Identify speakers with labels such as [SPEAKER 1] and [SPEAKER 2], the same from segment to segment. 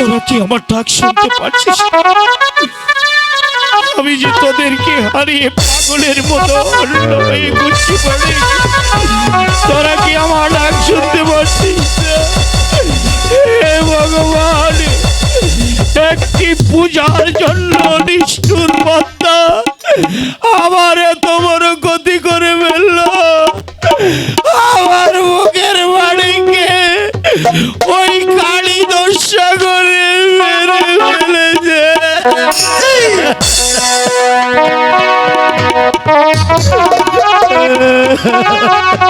[SPEAKER 1] তোরা কি আমার ডাক শুনতে পাচ্ছিস? আমি যে তোদেরকে হারিয়ে পাগলের মতো তোরা কি আমার ডাক শুনতে ভগবান, একটি পূজার জন্য নিষ্ঠুর আমার এত বড় Yeah.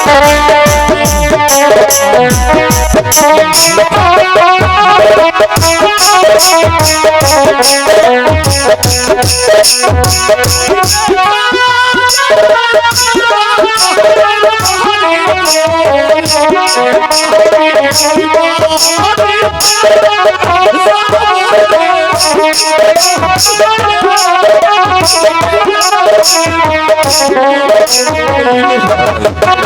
[SPEAKER 1] আমাকে বিশ্বাস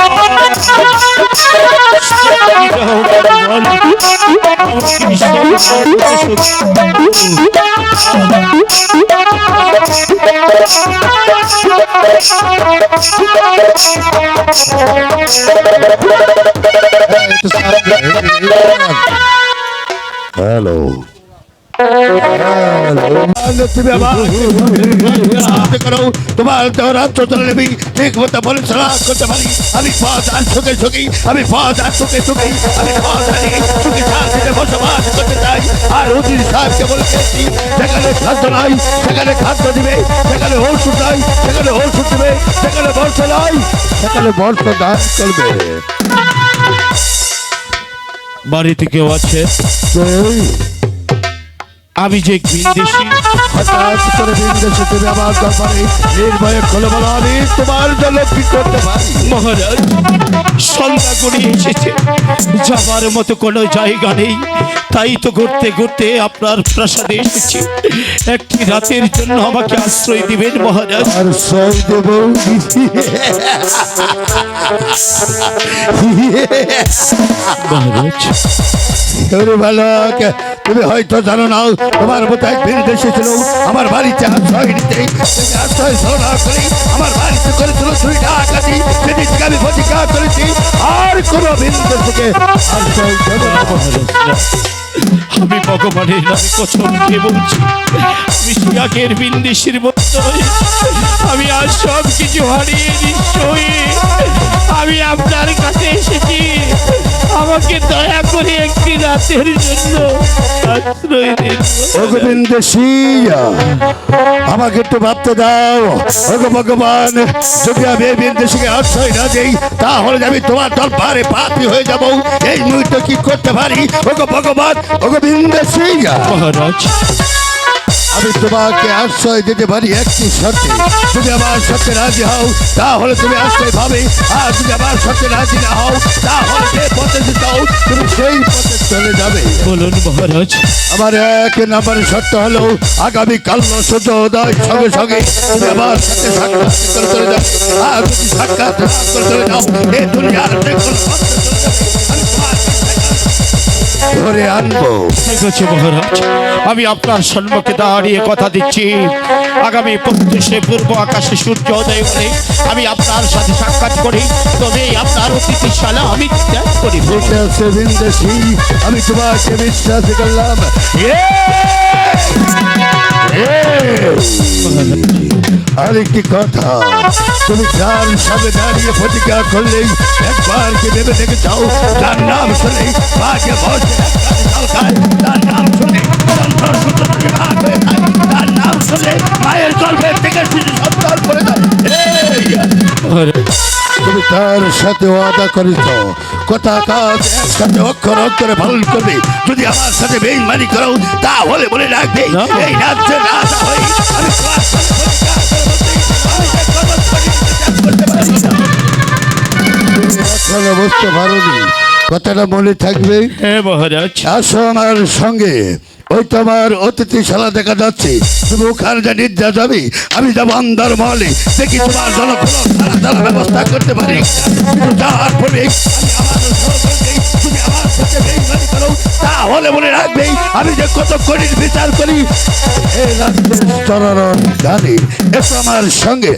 [SPEAKER 1] করো। আমি পথ আর চোখে চোখে আমি পথ আর চোখে চোখে আমি আর সেখানে খাদ্য নাই। সেখানে খাদ্য দিবে সেখানে ওষুধ নাই সেখানে ওষুধ দিবে সেখানে বর্ষ নাই
[SPEAKER 2] সকালে বর্ষ দান করবে
[SPEAKER 1] বাড়িতে কেউ আছে আমি যে বিদেশি।
[SPEAKER 2] হঠাৎ করে তুমি আমার দরবারে নির্ভয়ে খোলো বলো আমি তোমার জন্য কি করতে পারি?
[SPEAKER 1] মহারাজ সন্ধ্যা করে এসেছে। যাবার মতো কোনো জায়গা নেই। তাই তো ঘুরতে ঘুরতে আপনার প্রাসাদে এসেছি। একটি রাতের জন্য আমাকে আশ্রয় দিবেন মহারাজ।
[SPEAKER 2] সই দেব।
[SPEAKER 1] মহারাজ
[SPEAKER 2] বালক, তুমি হয়তো জানো না, তোমার মতো আমার বাড়িতে আশ্রয় নিতে আশ্রয় আমার বাড়িতে করেছিল আমি করেছি, আর কোনো দেবো না।
[SPEAKER 1] আমি ভগবানের নামে বলছি, আমি মতো আমি আর সব কিছু হারিয়ে নিশ্চয়ই। আমি আপনার কাছে এসেছি। আমাকে দয়া করে একটি রাতের জন্য আশ্রয় দিন।
[SPEAKER 2] গোবিন্দ সিয়া আমাকে একটু ভাবতে দাও। ওগো ভগবান যদি আমি এই বিদেশকে আশ্রয় না দেই তাহলে আমি তোমার দরবারে পাপি হয়ে যাব। এই মুহূর্তে কি করতে পারি? ওগো ভগবান ওগো গোবিন্দ সিয়া
[SPEAKER 1] মহারাজ
[SPEAKER 2] আমি তোমাকে আশ্রয় দিতে পারি একটি শর্তে। যদি আমার শর্তে রাজি হও তাহলে তুমি আশ্রয় পাবে। আর যদি আমার শর্তে রাজি না হও তাহলে যে পথে যাও তুমি সেই পথে চলে যাবে।
[SPEAKER 1] বলুন মহারাজ।
[SPEAKER 2] আমার এক নাম্বার শর্ত হলো আগামী কাল সূর্য উদয় সঙ্গে সঙ্গে তুমি আমার সাথে সাক্ষাৎ করে চলে যাও। আর যদি সাক্ষাৎ করে চলে যাও। এই দুনিয়ার যে কোনো পথে চলে যাবে, ধরে আনব।
[SPEAKER 1] ঠিক আছে মহারাজ আমি আপনার সম্মুখে দাঁড়িয়ে কথা দিচ্ছি। আগামী পঁচিশে পূর্ব আকাশে সূর্য উদয় হলে আমি আপনার সাথে সাক্ষাৎ করি। তবে আপনার অতিথিশালা আমি ত্যাগ করি।
[SPEAKER 2] আমি তোমাকে বিশ্বাস করলাম। আরেকটি কথা, তুমি যার সামনে দাঁড়িয়ে প্রতিজ্ঞা করলেই একবার কে ভেবে দেখে যাও তার নাম শুনে মাকে বসে তার নাম শুনে। তার নাম শুনে মায়ের গল্পের থেকে শিশু সন্তান করে দেয় তুমি তার সাথে ওয়াদা করেছ। কথা কাজ একসাথে অক্ষর অক্ষরে পালন করবে। যদি আমার সাথে বেইমানি করো তাহলে বলে রাখবে। এই রাজ্যের রাজা আমি এখনও বুঝতে পারোনি। কথাটা মনে থাকবে।
[SPEAKER 1] হ্যাঁ
[SPEAKER 2] আসো আমার সঙ্গে। ওই তো তোমার অতিথিশালা দেখা যাচ্ছে। তুমি ওখানে যা নির্যা যাবে, আমি যাব আন্দার মহলে। দেখি তোমার দানা ব্যবস্থা করতে পারি। যাওয়ার পরে আমার আমার তাহলে মনে রাখবে, আমি যে কত কঠিন বিচার করি। চরণ জানি এসো আমার সঙ্গে।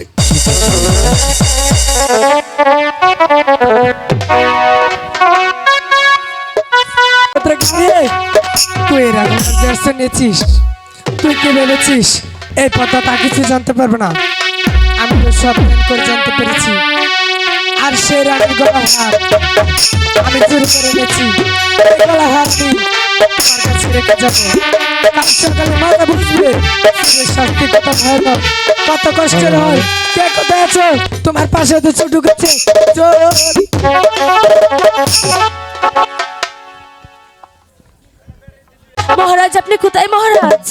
[SPEAKER 3] তুই এর আগে নিয়েছিস তুই কি ভেবেছিস এই পথটা তা কিছু জানতে পারবে না। আমি তো সব প্ল্যান করে জানতে পেরেছি। আর সে রানী গলার হার আমি চুরি করে হার তুই কাছে রেখে যাব। কাল সকালে মাথা বুঝবে শাস্তি কত ভয়ানক কত কষ্টের হয়। কে কোথায় আছো? তোমার পাশে তো ছোট গেছে
[SPEAKER 4] আপনি কোথায় মহারাজ?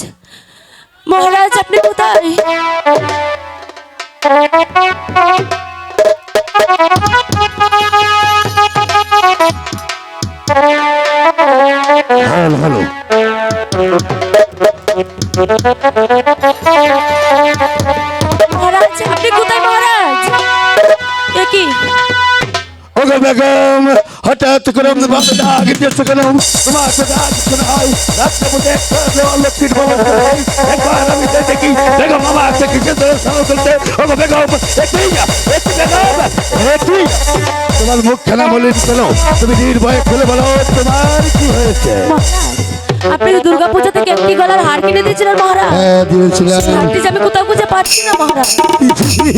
[SPEAKER 4] মহারাজ আপনি কোথায়?
[SPEAKER 2] হ্যালো হ্যালো
[SPEAKER 4] মহারাজ আপনি কোথায় মহারাজ? কি?
[SPEAKER 2] ওগো বেগম হঠাৎ করে দিয়েছে কেন তোমার তো ডাক শোনা রাত্রে মধ্যে একটা দেওয়াল লক্ষ্মীর বাবা একবার আমি দেখি বেগম বাবা সালো করতে ওগো তোমার মুখ খেলা বলে তুমি নির্ভয়ে খুলে বলো তোমার কি হয়েছে?
[SPEAKER 4] আপনি তো দুর্গা পূজা থেকে একটি গলার হার কিনে দিয়েছিলেন মহারাজ।
[SPEAKER 2] হ্যাঁ দিয়েছিলাম।
[SPEAKER 4] আমি কোথাও খুঁজে পাচ্ছি না মহারাজ। কি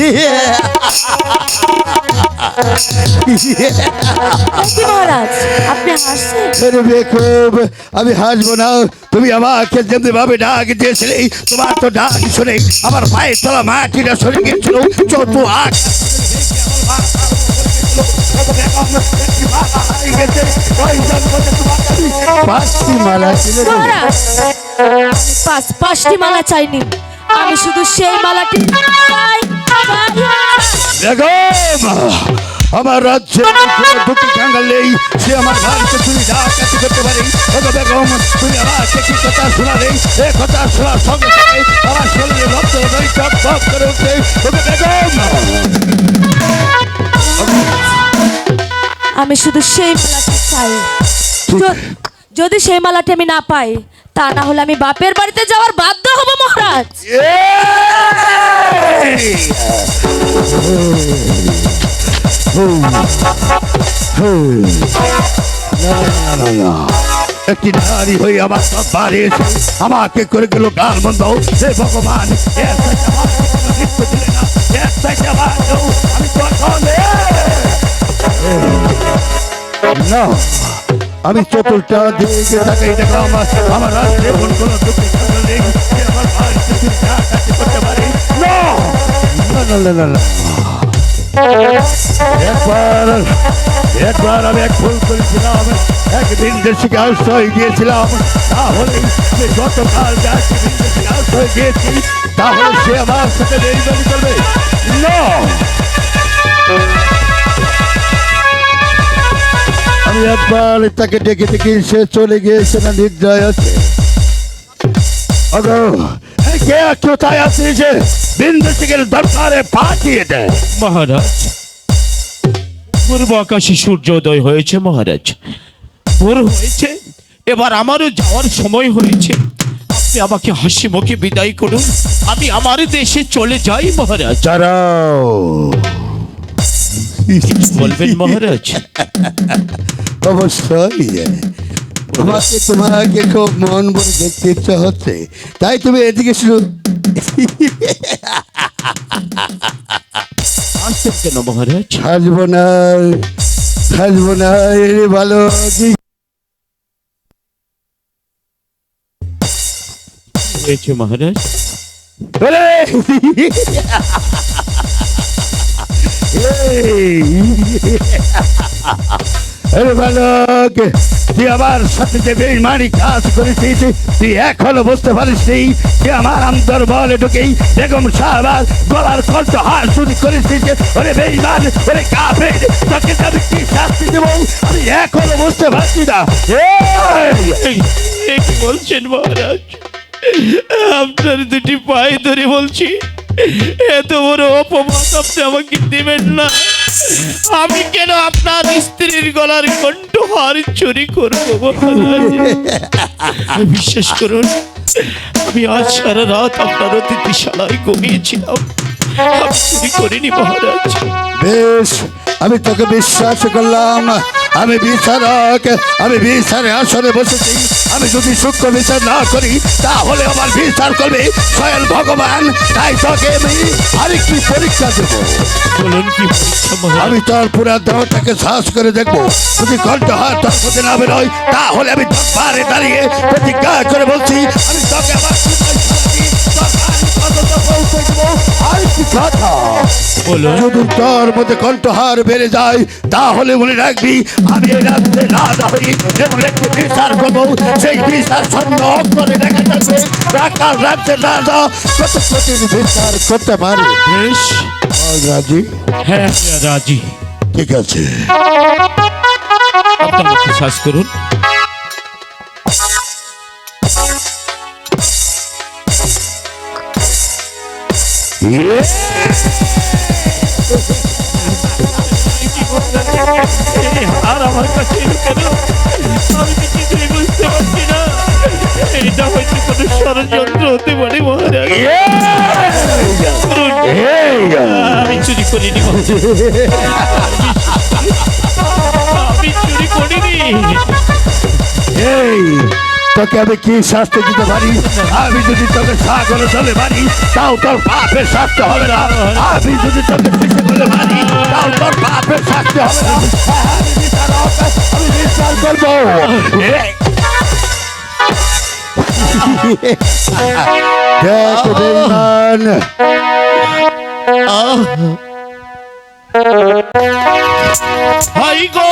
[SPEAKER 4] মহারাজ আপনি হাসছেন?
[SPEAKER 2] আমি হাসবো না। তুমি আমাকে যেমনি ভাবে ডাক দিয়েছিলে তোমার তো ডাক শুনে আমার পায়ের তলা মাটিটা সরে গিয়েছিল। চোদ্দ আট পাঁচটি মালা কিনে
[SPEAKER 4] আমি পাঁচ পাঁচটি মালা চাইনি। আমি শুধু সেই মালাটি।
[SPEAKER 2] বেগম! আমার রাজ্যে দুটি কাঙ্গাল নেই সে আমার ভাইকে তুমি ডাকাতি করতে পারি বেগম তুমি আমাকে কি কথা শোনালে? এ কথা শোনার সঙ্গে সঙ্গে আমার শরীরে রক্ত নদী টক টক করে উঠছে ওগো বেগম!
[SPEAKER 4] আমি শুধু সেই মালাটি চাই। যদি সেই মালাটি আমি না পাই তা না হলে আমি বাপের বাড়িতে যাওয়ার বাধ্য হব মহারাজ।
[SPEAKER 2] একটি নারী হয়ে আমার সব বাড়ি এসে আমাকে করে গেল গাল বন্ধ। হে ভগবান না আমি তো এখন না আমি চতুর্থ দিকে তাকাই দেখো আমার আমার রাষ্ট্রে কোন কোন দুঃখী আমার না না না না না। একবার একবার আমি এক করেছিলাম, একদিন আশ্রয় তাহলে আমি গতকাল দেশিকে আশ্রয় তাহলে সে আমার সাথে করবে। না। আমি একবার তাকে ডেকে ডেকে সে চলে গিয়েছে না নির্দয় আছে। কে কোথায় আছে বিন্দু সিংহের পাঠিয়ে দেয়
[SPEAKER 1] মহারাজ পূর্ব আকাশে সূর্যোদয় হয়েছে মহারাজ। ভোর হয়েছে এবার আমারও যাওয়ার সময় হয়েছে। আপনি আমাকে হাসি মুখে বিদায় করুন। আমি আমার দেশে চলে যাই মহারাজ।
[SPEAKER 2] দাঁড়াও।
[SPEAKER 1] বলবেন মহারাজ?
[SPEAKER 2] অবশ্যই। আমাকে তোমাকে খুব মন বলে দেখতে ইচ্ছা হচ্ছে তাই তুমি এদিকে শুরু
[SPEAKER 1] আসছেন কেন মহারাজ
[SPEAKER 2] হাসবো না হাসবো না এর ভালো কি
[SPEAKER 1] হয়েছে মহারাজ!
[SPEAKER 2] এই! বালক, তুই আমার সাথে যে বেইমানি কাজ করেছিস, তুই এখনও বুঝতে পারিস নি যে আমার আন্তর বলে ঢুকেই বেগম সাহবাজ গলার কণ্ঠ হার শুরু করেছিস। ওরে বেইমান, ওরে কাফের, তোকে আমি কি শাস্তি দেবো, আমি এখনও বুঝতে পারছি না।
[SPEAKER 1] বলছেন মহারাজ? আপনার দুটি পায়ে ধরে বলছি। এত বড় অপমান আপনি আমাকে দেবেন না। আমি কেন আপনার স্ত্রীর গলার কণ্ঠহার চুরি করব বিশ্বাস করুন, আমি আজ সারা রাত আপনার অতিথিশালায় ঘুমিয়েছিলাম। চুরি করিনি মহারাজ।
[SPEAKER 2] বেশ, আমি তোকে বিশ্বাস করলাম। আমি বিচারক, আমি বিচারে আসরে বসেছি। আমি যদি সূক্ষ্ম বিচার না করি তাহলে আমার বিচার করবে স্বয়ং ভগবান। তাই তোকে আমি আরেকটি পরীক্ষা দেব।
[SPEAKER 1] বলুন কি
[SPEAKER 2] আমি তার পুরা দেহটাকে শ্বাস করে দেখব। যদি কণ্ঠ হয় তোর প্রতি না বেরোয় তাহলে আমি পারে দাঁড়িয়ে প্রতিজ্ঞা করে বলছি আমি তোকে আমার যদি তোর মধ্যে কণ্ঠহার বেড়ে যায় তাহলে মনে রাখবি আমি রাত্রে রাজা হই এবং একটি বিচার করব সেই বিচার সৈন্য করে দেখা যাচ্ছে রাখার রাজ্যের রাজা কত প্রতির বিচার করতে পারে।
[SPEAKER 1] বেশ।
[SPEAKER 2] রাজি?
[SPEAKER 1] হ্যাঁ রাজি।
[SPEAKER 2] ঠিক আছে।
[SPEAKER 1] আপনারা বিশ্বাস করুন। আর আমার কাছে বুঝতে পারছি না এটা হয়তো কোনো হতে পারে মহারাজ। আমি চুরি করিনি। আমি চুরি করিনি
[SPEAKER 2] তোকে আমি কি শাস্তি দিতে পারি? আমি যদি তোকে সাগর চলে পারি তাও তোর পাপের শাস্তি হবে না। আমি যদি তোকে পিছিয়ে করে মারি তাও তোর পাপের শাস্তি হবে না। আমি বিচার করব। দেখ বেঈমান,
[SPEAKER 1] হাই গো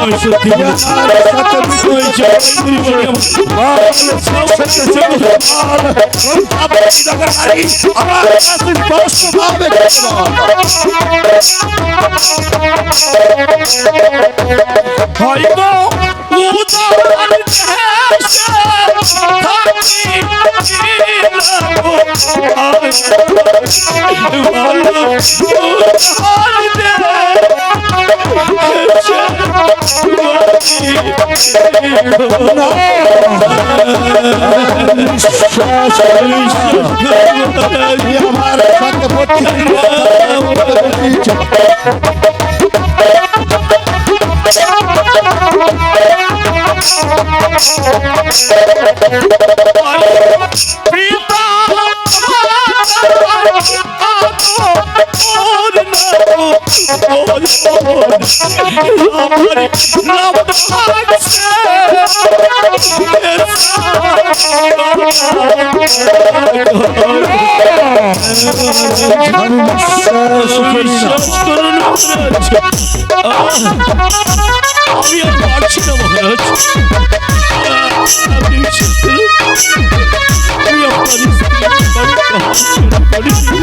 [SPEAKER 1] আমি সত্যি বলছি। হয়তো উদার
[SPEAKER 2] আমার সাথে প্রতিক্রিয়া আমি
[SPEAKER 1] আর পারছি না মহারাজ আপনি বিশ্বাস করুন আমি আপনার স্ত্রীর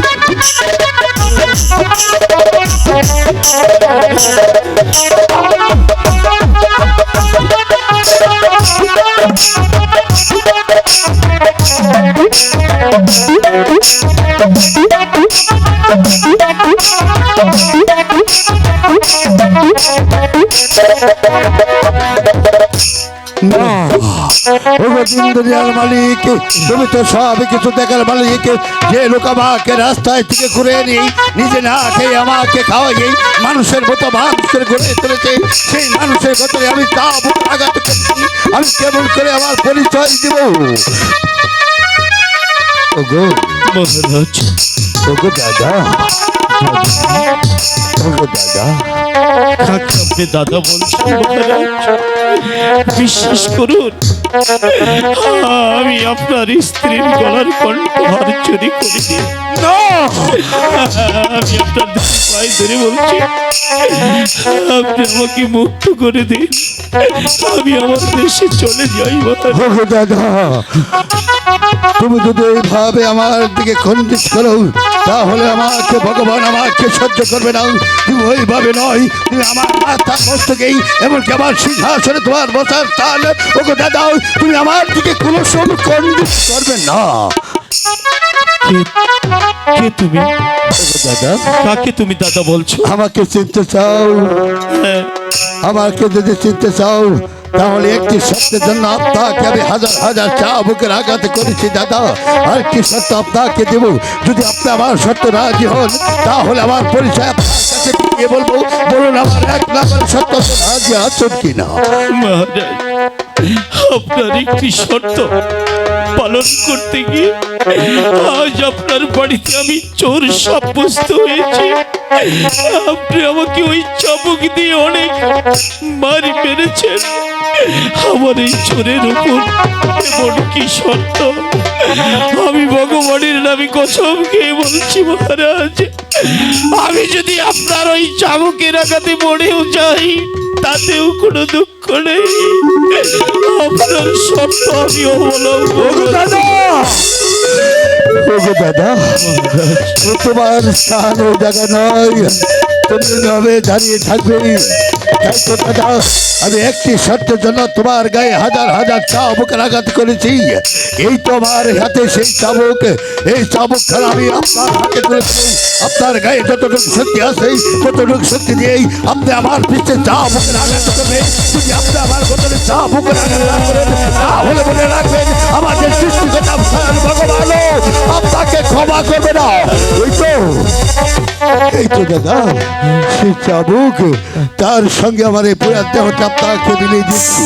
[SPEAKER 2] মালিক তুমি তো সব কিছু দেখার মালিক। যে লোক আমাকে রাস্তায় থেকে ঘুরে নিজে না খেয়ে আমাকে খাওয়াই মানুষের মতো মানুষের ঘুরে সেই মানুষের ভেতরে আমি তা আঘাত করছি। আমি কেমন করে আমার পরিচয় দিব? ওগো ওগো দাদা। ওগো দাদা।
[SPEAKER 1] কাকে দাদা বলছেন বিশ্বাস করুন আমি আপনার স্ত্রীর গলার কণ্ঠহার চুরি করিনি আমি আপনার পায়ে ধরে বলছি, আপনি আমাকে মুক্ত করে দিন। আমি আমার দেশে চলে যাই
[SPEAKER 2] দাদা, তুমি যদি এইভাবে আমার দিকে খন্ডিত করো, তাহলে আমাকে ভগবান আমাকে সহ্য করবে না। তুমি ওইভাবে নয়, তুমি আমার মাথা মস্তকেই, এমনকি আমার সিংহাসনে তোমার বসার স্থান ওগো দাদা তুমি আমার দিকে কোনো সময় খন্ডিত করবে না।
[SPEAKER 1] কে- তুমি?
[SPEAKER 2] দাদা
[SPEAKER 1] কাকে তুমি দাদা বলছো?
[SPEAKER 2] আমাকে চিনতে চাও।
[SPEAKER 1] হ্যাঁ,
[SPEAKER 2] আমাকে যদি চিনতে চাও তাহলে একটি সত্যের জন্য আপনাকে আমি হাজার হাজার চা বুকের আঘাত করেছি দাদা। আর কি সত্য আপনাকে দেব? যদি আপনি আমার সত্য রাজি হন তাহলে আমার পরিচয় আপনার কাছে বলব বলুন আমার এক নাম্বার সত্য রাজি আছেন কিনা?
[SPEAKER 1] আপনার একটি শর্ত পালন করতে গিয়ে আজ আপনার বাড়িতে আমি চোর সাব্যস্ত হয়েছি। আপনি আমাকে ওই চাবুক দিয়ে অনেক মারি মেরেছেন। আমার এই চোরের উপর এমন কি শর্ত? আমি ভগবানের নামে কসম খেয়ে বলছি মহারাজ। আমি যদি আপনার ওই চাবুকের আঘাতে মরেও যাই তাতেও কোনো দুঃখ নেই। আপনার শর্ত আমি অবলম্বন
[SPEAKER 2] দাদা! তোমার স্থান ও জায়গা নয়। তুমি দাঁড়িয়ে থাকবে। আমি একটি শর্তের জন্য তোমার গায়ে হাজার হাজার চাবুকের আঘাত করেছি। এই তোমার হাতে সেই চাবুক, এই চাবুক খেলা আমি আপনার হাতে দেবো। আপনার গায়ে যতটুকু শক্তি আছে ততটুকু শক্তি দিয়েই আপনি আমার পিছনে চাবুকের আঘাত করবেন। যদি আপনি আমার ভেতরে চাবুকের আঘাত না করেন রাখবেন আমাদের সৃষ্টিকর্তা ভগবান, আপনাকে ক্ষমা করবে না। ওই তো, এই তো দাদা। চাবুক তার সঙ্গে আমার এই পুরা দেহটা তাকে দিলে দিচ্ছি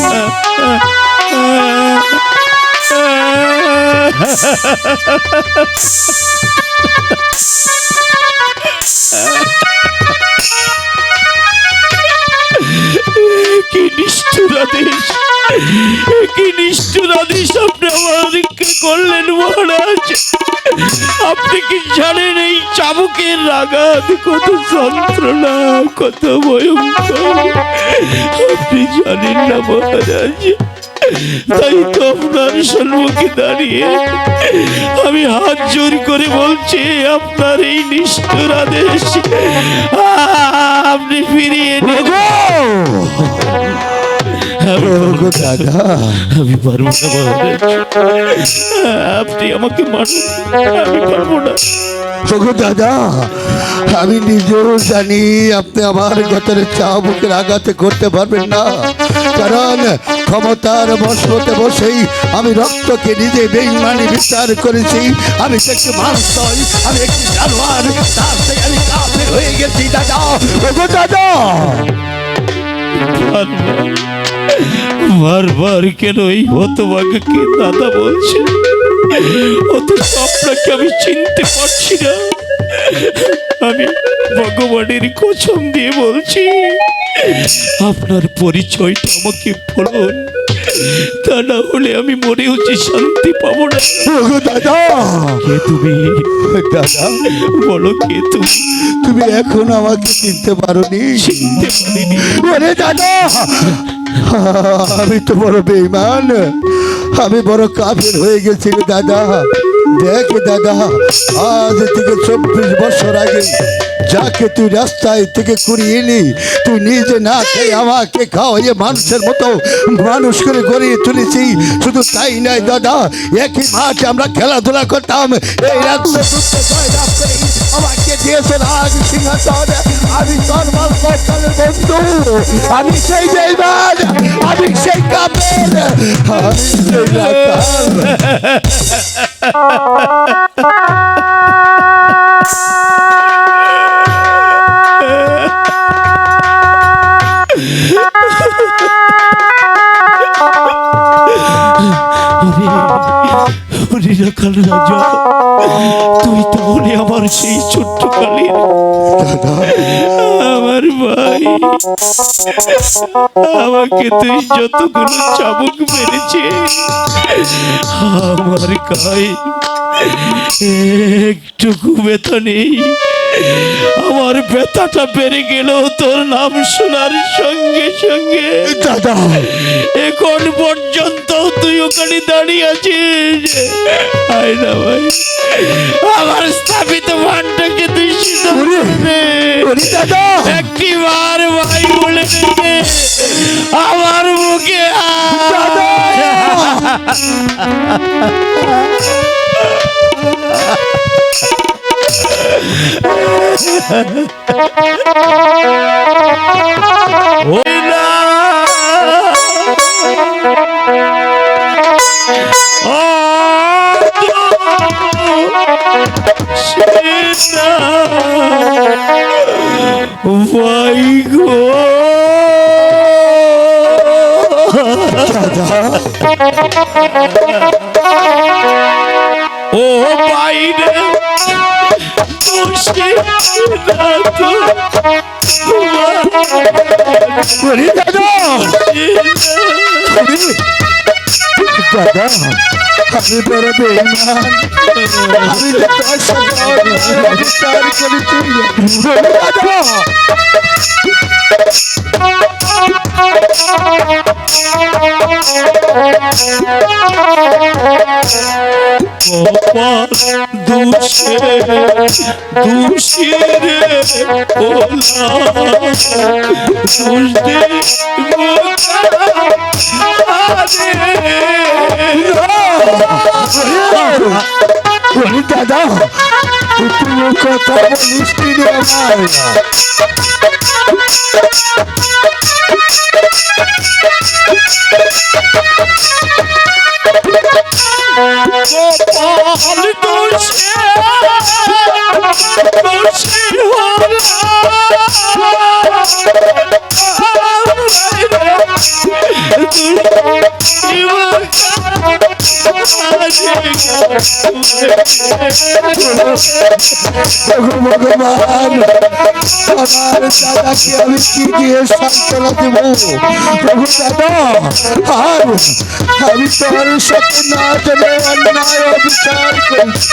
[SPEAKER 1] কি নিষ্ঠুর আদেশ? কি নিষ্ঠুর আদেশ আপনি আমাদেরকে করলেন মহারাজ। আপনি কি জানেন এই চাবুকের রাগাত কত যন্ত্রণা, কত ভয়ঙ্কর। আপনি জানেন না মহারাজ। তাই তো আপনার সম্মুখে দাঁড়িয়ে আমি হাত জোর করে বলছি আপনার এই নিষ্ঠুর আদেশ আপনি ফিরিয়ে নিন। আমি
[SPEAKER 2] দাদা।
[SPEAKER 1] আমি পারব না আপনি আমাকে মানুন আমি পারব না।
[SPEAKER 2] ওগো দাদা আমি নিজেও জানি আপনি আমার গতরে চাবুকের আঘাতে করতে পারবেন না। কারণ ক্ষমতার বসতে বসেই আমি রক্তকে নিজে বেইমানি বিচার করেছি। আমি একটি মানুষ নই, আমি একটি জানোয়ার, তার থেকে আমি কাফের হয়ে গেছি, দাদা। দাদা!
[SPEAKER 1] বারবার কেন এই হতভাগাকে দাদা বলছে? অথচ আপনাকে আমি চিনতে পারছি না। আমি ভগবানের কসম দিয়ে বলছি। আপনার পরিচয়টা আমাকে বলুন। তা না হলে আমি মনে হচ্ছে শান্তি পাবো না।
[SPEAKER 2] ওগো দাদা!
[SPEAKER 1] কে তুমি?
[SPEAKER 2] দাদা!
[SPEAKER 1] বলো কে তুমি?
[SPEAKER 2] তুমি এখন আমাকে চিনতে পারোনি।
[SPEAKER 1] চিনতে পারিনি।
[SPEAKER 2] ওরে দাদা! আমি তো বড় বেইমান আমি বড় কাফের হয়ে গেছি দাদা। দেখ দাদা, আজ থেকে চব্বিশ বছর আগে যাকে তুই রাস্তায় থেকে কুড়িয়ে নি তুই নিজে না খেয়ে আমাকে খাওয়াইয়ে মানুষের মতো মানুষ করে গড়িয়ে তুলেছি শুধু তাই নয় দাদা, একই মাঠে আমরা খেলাধুলা করতাম। এই রাত্রে আমাকে দিয়েছে রাগ সিংহাসন। আমি সর্বাল সরকারের বন্ধু। আমি সেই বেইমান আমি সেই কাপের। আমি সেই রাখাল
[SPEAKER 1] রাজা তুই তাহলে আমার সেই ছোট্ট কালের। ভাই। আমাকে তুই যতগুলো চাবুক মেরেছে আমার গায়ে একটুকু ব্যথা নেই। আমার ব্যথাটা বেড়ে গেল তোর নাম শোনার সঙ্গে সঙ্গে
[SPEAKER 2] দাদা।
[SPEAKER 1] এখন পর্যন্ত তুই ওখানে দাঁড়িয়ে আছিস। আয় না ভাই। আমার স্থাপিত ভান্ডাকে তুই সিদ্ধ
[SPEAKER 2] দাদা।
[SPEAKER 1] একটি বার ভাই বলে আমার মুখে ওই গো ও বাইরে
[SPEAKER 2] দাদা দাদা আমি বড় বেইমান আমি তার সাথে অন্যায় অবিচার করেছি ওরে দাদা
[SPEAKER 5] কপাল দুষে দুষের ওলা দুষ দে
[SPEAKER 1] ওরে দাদা তুমি কথা বলিস নি ভগবান, আমার দাদাকে আমি কি দিয়ে সান্ত্বনা দেব? তোমার সাথে না জেনে অন্যায় অবিচার করছি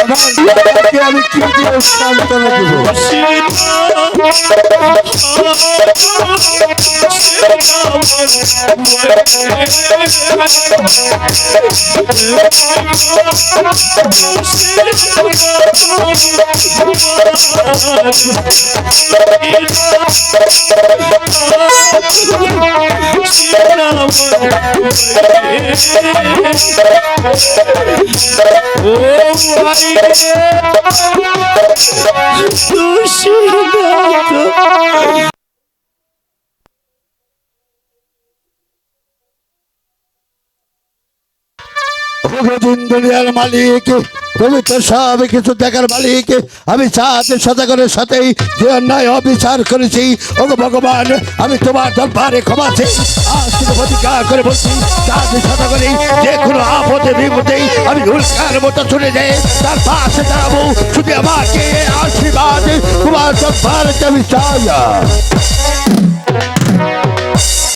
[SPEAKER 1] আমার দাদাকে আমি কি দিয়ে সান্ত্বনা দেবো Oh, my God. দুনিয়ার মালিক তো সব কিছু দেখার মালিক। আমি চাঁদ সদাগরের সাথেই যে অন্যায় অবিচার করেছি ও ভগবান, আমি তোমার দরবারে থেকে প্রতিজ্ঞা করে বলছি, চাঁদ সদাগরে যে কোনো আপদে বিপদে আমি উল্কার মতো চলে যাই। তার পাশে দাঁড়াবো শুধু আমাকে আশীর্বাদ, তোমার দরবারে আমি চাই।